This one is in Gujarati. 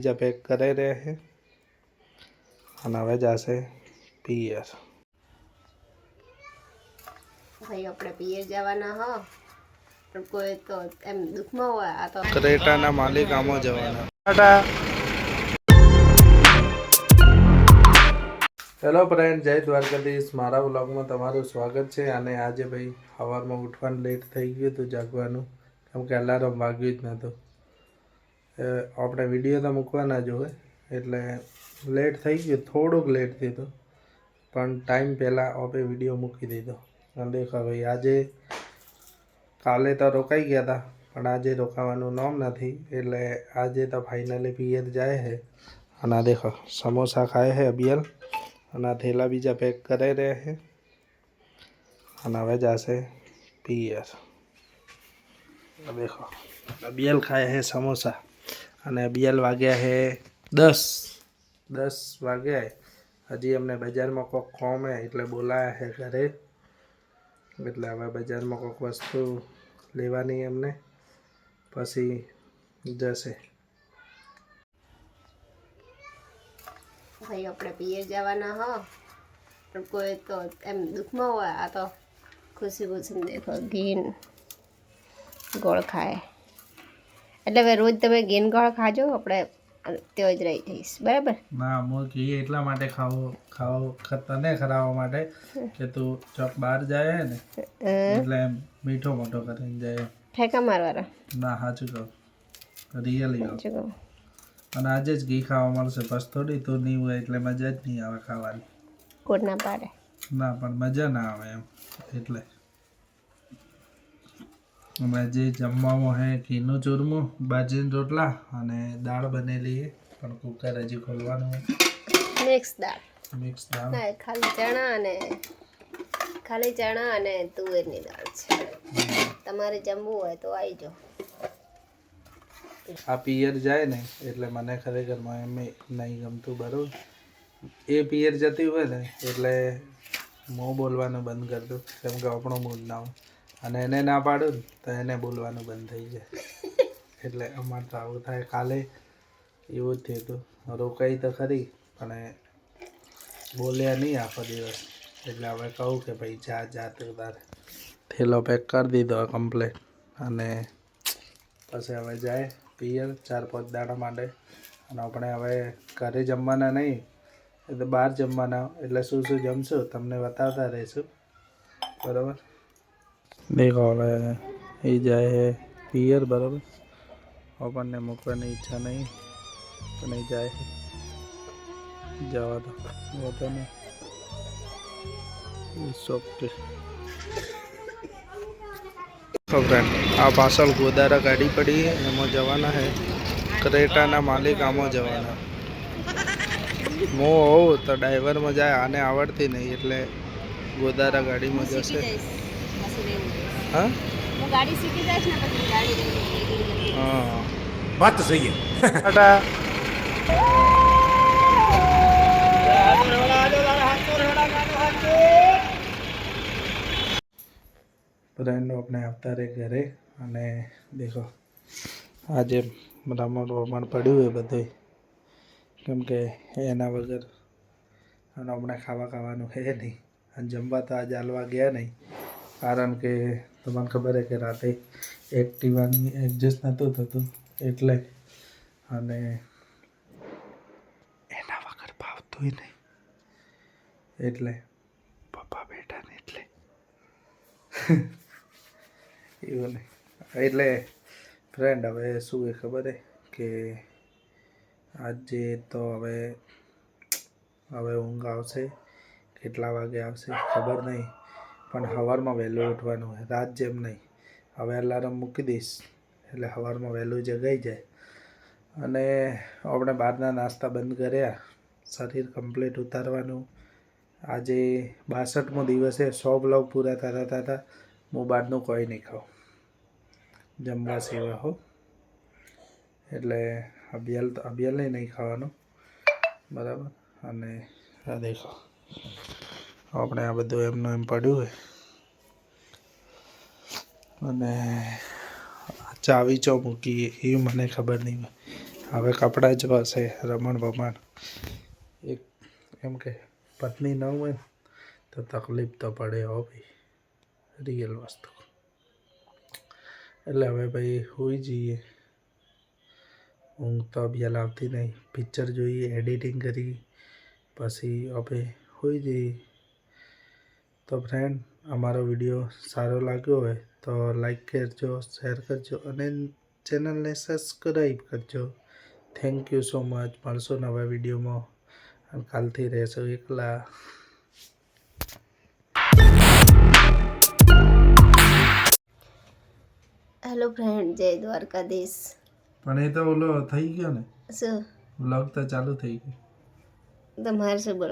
બીજા પેક કરાઈ રહ્યા છે અને હવે જશે પિયર ભાઈ આપણે પિયર જવાના હો પણ કોઈ તો એમ દુઃખમાં હોય આ તો ક્રેટાના માલિક આમો જવાના ટાટા હેલો ફ્રેન્ડ જય દ્વારકાધીશ મારા વ્લોગમાં તમારું સ્વાગત છે અને આજે ભાઈ સવારમાં ઉઠવાનું લેટ થઈ ગયું હતું જાગવાનું કેમ કે અલાર્મ વાગ્યું જ નહોતું આપણે વીડિયો તો મૂકવાના જ હોય, એટલે લેટ થઈ ગયું, થોડુંક લેટ થયું પણ ટાઈમ પહેલાં આપણે વીડિયો મૂકી દીધો. અને દેખો ભાઈ, આજે કાલે તો રોકાઈ ગયા હતા પણ આજે રોકાવાનું નામ નથી, એટલે આજે તો ફાઇનલી પિયર જાય છે. અને દેખો, સમોસા ખાય છે અબિયલ અને આ થેલા બીજા પેક કરાઈ રહ્યા છે, અને હવે જશે પિયર દેખો અબિયલ ખાય છે સમોસા. અને અબિયલ વાગ્યા હે દસ. દસ વાગ્યા હજી અમને બજારમાં કોઈક કોમ હે, એટલે બોલાયા હે ઘરે. એટલે હવે બજારમાં કોઈક વસ્તુ લેવાની અમને પછી જશે. ભાઈ, આપણે પિયર જવાના હો. પણ કોઈ તો એમ દુઃખમાં હોય, આ તો ખુશી ખુશી દેખો, ઘીન ગોળ ખાય. એટલે હવે રોજ તમે ઘીન ગોળ ખાજો આપણે તેઓ જ રહી જઈશ. બરાબર? ના હું ઘી એટલા માટે ખાવો ખાવો તને ખરાવવા માટે કે તું ચોક બહાર જાય ને એટલે એમ મીઠો મોટો કરીને જાય. ઠેકા મારવાના? ના સાચું કહું. રિયલી કહું. અને આજે જ ઘી ખાવા મળશે બસ થોડી તો નહીં હોય એટલે મજા જ નહીં આવે ખાવાની. કોટ ના પાડે. ના પણ મજા ના આવે એમ એટલે. અમે જે જમવામાં હે ઘીનું ચૂરમું બાજરીના રોટલા અને દાળ બનેલી પણ કુકર હજી ખોલવાનું મિક્સ દાળ. મિક્સ દાળ. ના ખાલી ચણા અને ખાલી ચણા અને તુવેરની દાળ છે. તમારે જમવું હોય તો આવી જાઓ. આ પિયર જાય ને એટલે મને ખરેખર એમ નહીં ગમતું બરાબર? એ પિયર જતી હોય ને એટલે હું બોલવાનું બંધ કરી દઉં કેમ કે આપણો મૂડ ના હોય. અને એને ના પાડું તો એને બોલવાનું બંધ થઈ જાય. એટલે અમારે તો આવું થાય. કાલે એવું જ થયું હતું. રોકાઈ તો ખરી, પણ બોલ્યા નહીં આખો દિવસ. એટલે હવે કહું કે ભાઈ જા જા તારે. થેલો પેક કરી દીધો કમ્પ્લેટ અને પછી હવે જાય પિયર ચાર, પાંચ દાડા માટે. અને આપણે હવે ઘરે જમવાના નહીં, એટલે બહાર જમવાના. એટલે શું શું જમશું? તમને બતાવતા રહીશું. બરાબર? દેખો હવે એ જાય છે પિયર બરાબર? આપણને મૂકવાની ઈચ્છા નહીં તો નહીં જાય છે. જવા દો. ફ્રેન્ડ આ પાછળ ગોદારા ગાડી પડી એમાં જવાના છે. ક્રેટાના માલિક આમાં જવાના. હું હોઉં તો ડ્રાઈવરમાં જાય આને આવડતી નહીં એટલે ગોદારા ગાડીમાં જશે. હા? હા વાત તો સહી ટાટા. બધાનો આપણે આવતા રહે ઘરે અને દેખો આજે રમણ વમણ પડ્યું એ બધું. કેમ કે એના વગર અને હમણાં ખાવા ખાવાનું હે નહીં. અને જમવા તો આજે હાલવા ગયા નહીં. કારણ કે તમને ખબર છે કે રાતે એક્ટિવાની એડજસ્ટ નહોતું થતું એટલે અને એના વગર ભાવતું નહીં. એટલે પપ્પા બેઠા ને એટલે. એવું નહીં. એટલે ફ્રેન્ડ હવે શું એ ખબર છે કે આજે તો હવે હવે ઊંઘ આવશે? કેટલા વાગે આવશે? ખબર નહીં. પણ સવારમાં વહેલું ઉઠવાનું રાત જેમ નહીં. હવે અલાર્મ મૂકી દઈશ. એટલે સવારમાં વહેલું જગાઈ જાય. અને આપણે બહારના નાસ્તા બંધ કર્યા. શરીર કમ્પ્લીટ ઉતારવાનું. આજે બાસઠમો દિવસે સો બ્લોગ પૂરા થતા થતા હું બહારનું કોઈ નહીં ખાઉં. જમવા સિવાય હો. એટલે અભિયાલ અભિયાલ નહીં ખાવાનું. બરાબર? અને આ દેખો. આપણે આ બધું એમનું એમ પડ્યું હોય. અને ચાવી ચો મૂકી, એ મને ખબર નહીં. હવે કપડાં જ હશે રમણ ભમણ એક એમ કે, પત્ની ન હોય તો તકલીફ તો પડે હો રિયલ વસ્તુ. એટલે હવે ભાઈ હોઈ જઈએ. ઊંઘ તો અભિયાલ આવતી નહીં. પિક્ચર જોઈએ એડિટિંગ કરી, પછી હવે હોઈ જઈએ. તો ફ્રેન્ડ અમારો વીડિયો સારો લાગ્યો હોય તો લાઈક કરજો શેર કરજો અને ચેનલને સબસ્ક્રાઈબ કરજો. થેન્ક યુ સો મચ મળશો નવા વિડીયોમાં અને કાલથી રહેશો એકલા. હેલો ફ્રેન્ડ જય દ્વારકાધીશ. પણ એ તો ઓલો થઈ ગયો ને? શું? વ્લોગ તો ચાલુ થઈ ગયો તમારે શું બોલો